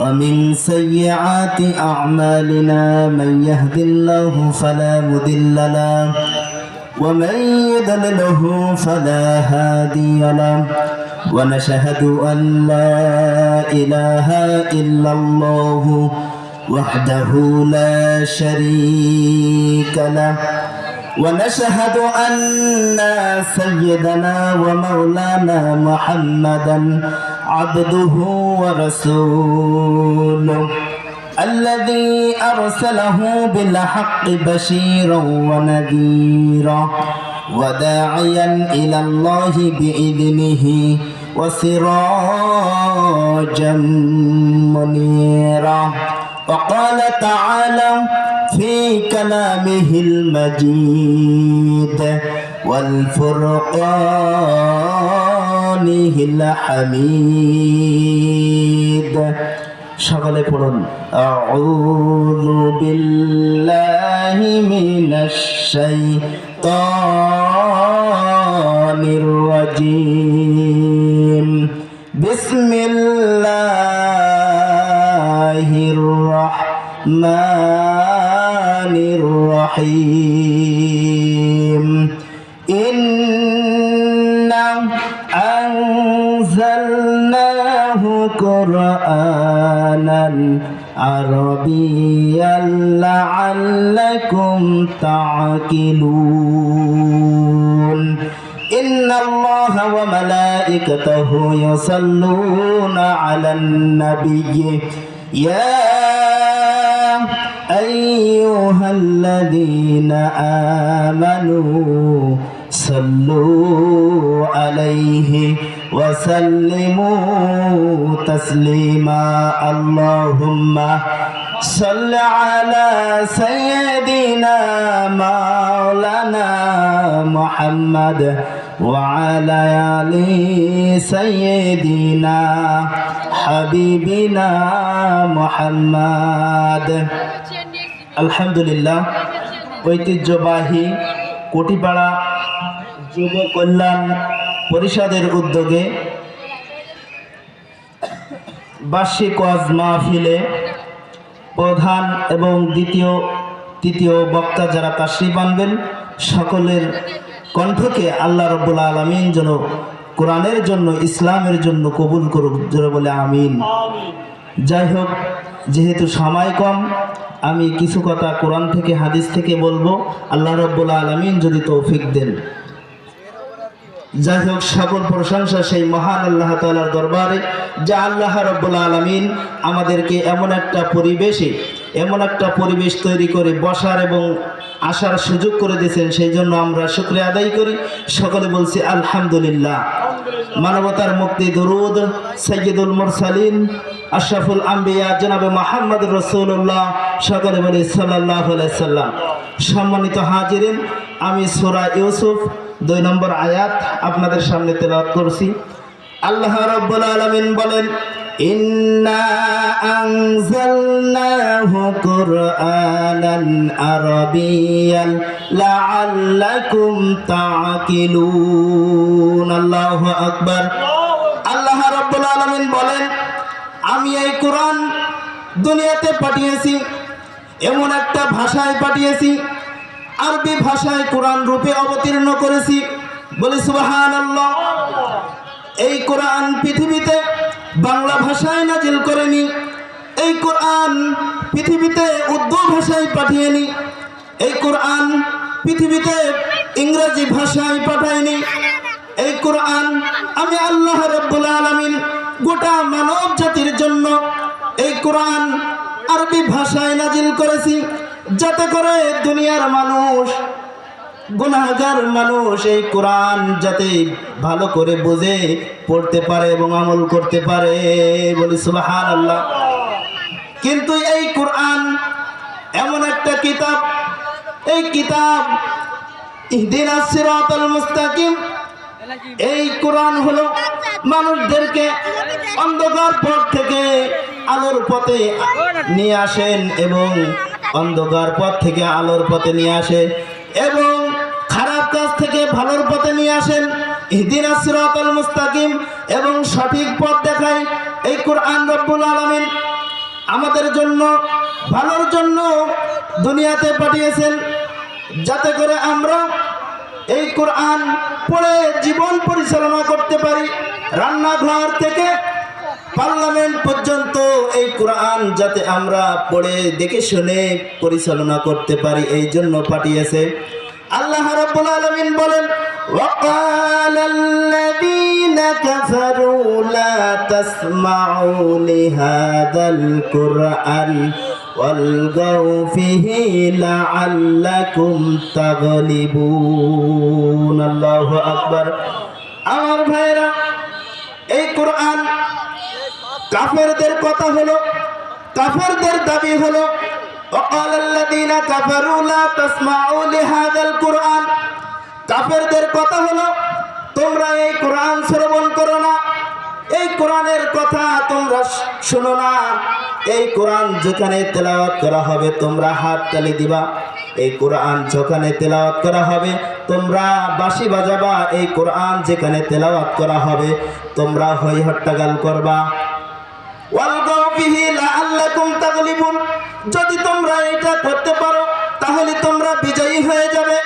ومن سيئات أعمالنا من يهد الله فلا مضل له ومن يضلله فلا هادي له ونشهد أن لا إله إلا الله وحده لا شريك له ونشهد أن سيدنا ومولانا محمدا عبده ورسوله الذي أرسله بالحق بشيرا ونذيرا وداعيا إلى الله بإذنه وسراجا منيرا وقال تعالى في كلامه المجيد শানিহিল হামিদ। সকালে পড়ুন। আউযু বিল্লাহি মিনাশ শাইতানির রাজিম। বিসমিল্লাহির রাহমানির রাহিম। قرآنا عربيا لعلكم تعقلون. إن الله وملائكته يصلون على النبي. يا أيها الذين آمنوا صلوا عليه وسلموا تسليما اللهم صل على سيدنا مولانا محمد وعلى آل سيدنا حبيبنا محمد الحمد لله ঐতিহ্যবাহী কোটিপাড়া যুব কল্যাণ পরিষদের উদ্যোগে বার্ষিক ওয়াজ মাহফিলে প্রধান এবং দ্বিতীয়, তৃতীয় বক্তা যারা তাশ্রী বানবেন সকলের কণ্ঠকে আল্লাহ রব্বুল আলমিন যেন কোরআনের জন্য, ইসলামের জন্য কবুল করুক বলে আমিন। যাই হোক, যেহেতু সময় কম, আমি কিছু কথা কোরআন থেকে, হাদিস থেকে বলব। আল্লাহ রব্বুল আলমিন যদি তৌফিক দেন। যাই হোক, সকল প্রশংসা সেই মহান আল্লাহ তালার দরবারে, যা আল্লাহ রব্বুল আলমিন আমাদেরকে এমন একটা পরিবেশে, এমন একটা পরিবেশ তৈরি করে বসার এবং আসার সুযোগ করে দিয়েছেন, সেই জন্য আমরা শুক্রিয়া আদায় করি। সকলে বলছি, আলহামদুলিল্লাহ। মানবতার মুক্তি দরুদ সৈয়দুল মুরসালিন, আশরাফুল আম্বিয়া, জনাবে মাহমদ রসুল্লাহ সকলে বলি সাল্লাহ সাল্লাম। সম্মানিত হাজিরিন আমি সোরা ইউসুফ, দুই নম্বর আয়াত আপনাদের সামনে তেলাওয়াত করছি। আল্লাহ রব্বুল আলামিন বলেন আল্লাহু আকবার। আল্লাহ রব্বুল আলামিন বলেন, আমি এই কোরআন দুনিয়াতে পাঠিয়েছি, এমন একটা ভাষায় পাঠিয়েছি আরবি ভাষায় কোরআন রূপে অবতীর্ণ করেছি। বলে সুবাহান আল্লাহ এই কোরআন পৃথিবীতে বাংলা ভাষায় নাজিল করেনি। এই কোরআন পৃথিবীতে উর্দু ভাষায় পাঠিয়েনি। এই কোরআন পৃথিবীতে ইংরেজি ভাষায় পাঠায়নি। এই কোরআন আমি আল্লাহ রব্বুল আলমিন গোটা মানব জাতির জন্য এই কোরআন আরবি ভাষায় নাজিল করেছি। যাতে করে দুনিয়ার মানুষ, গুনাহগার মানুষ এই কোরআন যাতে ভালো করে বুঝে, পড়তে পারে এবং আমল করতে পারে বলি সুবাহান আল্লাহ কিন্তু এই কোরআন এমন একটা কিতাব, এই কিতাব ইহদিনাস সিরাতাল মুস্তাকিম, এই কোরআন হলো মানুষদেরকে অন্ধকার পথ থেকে আলোর পথে নিয়ে আসেন এবং অন্ধকার পথ থেকে আলোর পথে নিয়ে আসে এবং খারাপ কাজ থেকে ভালোর পথে নিয়ে আসেন। ইহদিনা সিরাতাল মুস্তাকিম এবং সঠিক পথ দেখায় এই কোরআন রব্বুল আলামিন। আমাদের জন্য, ভালোর জন্য দুনিয়াতে পাঠিয়েছেন। যাতে করে আমরা এই কোরআন পড়ে জীবন পরিচালনা করতে পারি। রান্নাঘর থেকে পার্লামেন্ট পর্যন্ত এই কোরআন যাতে আমরা পড়ে দেখে শুনে পরিচালনা করতে পারি এই জন্য পাঠিয়েছে আল্লাহ রাব্বুল আলামিন বলেন وقال الذين كفروا لا تسمعوا لهذا القرآن والغوا فيه لعلكم تغلبون الله أكبر আমার ভাইরা এই কোরআন কাফেরদের কথা হলো কাফেরদের দাবি হলো وقال الذين كفروا لا تسمعوا لهذا القرآن কাফেরদের কথা হলো তোমরা এই কোরআন শ্রবণ করো না এই কোরআনের কথা তোমরা শোনো না এই কোরআন যেখানে তেলাওয়াত করা হবে তোমরা হাত তালি দিবা এই কোরআন যেখানে তেলাওয়াত করা হবে তোমরা বাঁশি বাজাবা এই কোরআন যেখানে তেলাওয়াত করা হবে তোমরা হই হট্টাগাল করবা ফিহি লাআল্লাকুম তাগলিবুন। যদি তোমরা এটা করতে পারো তাহলে তোমরা বিজয়ী হয়ে যাবে।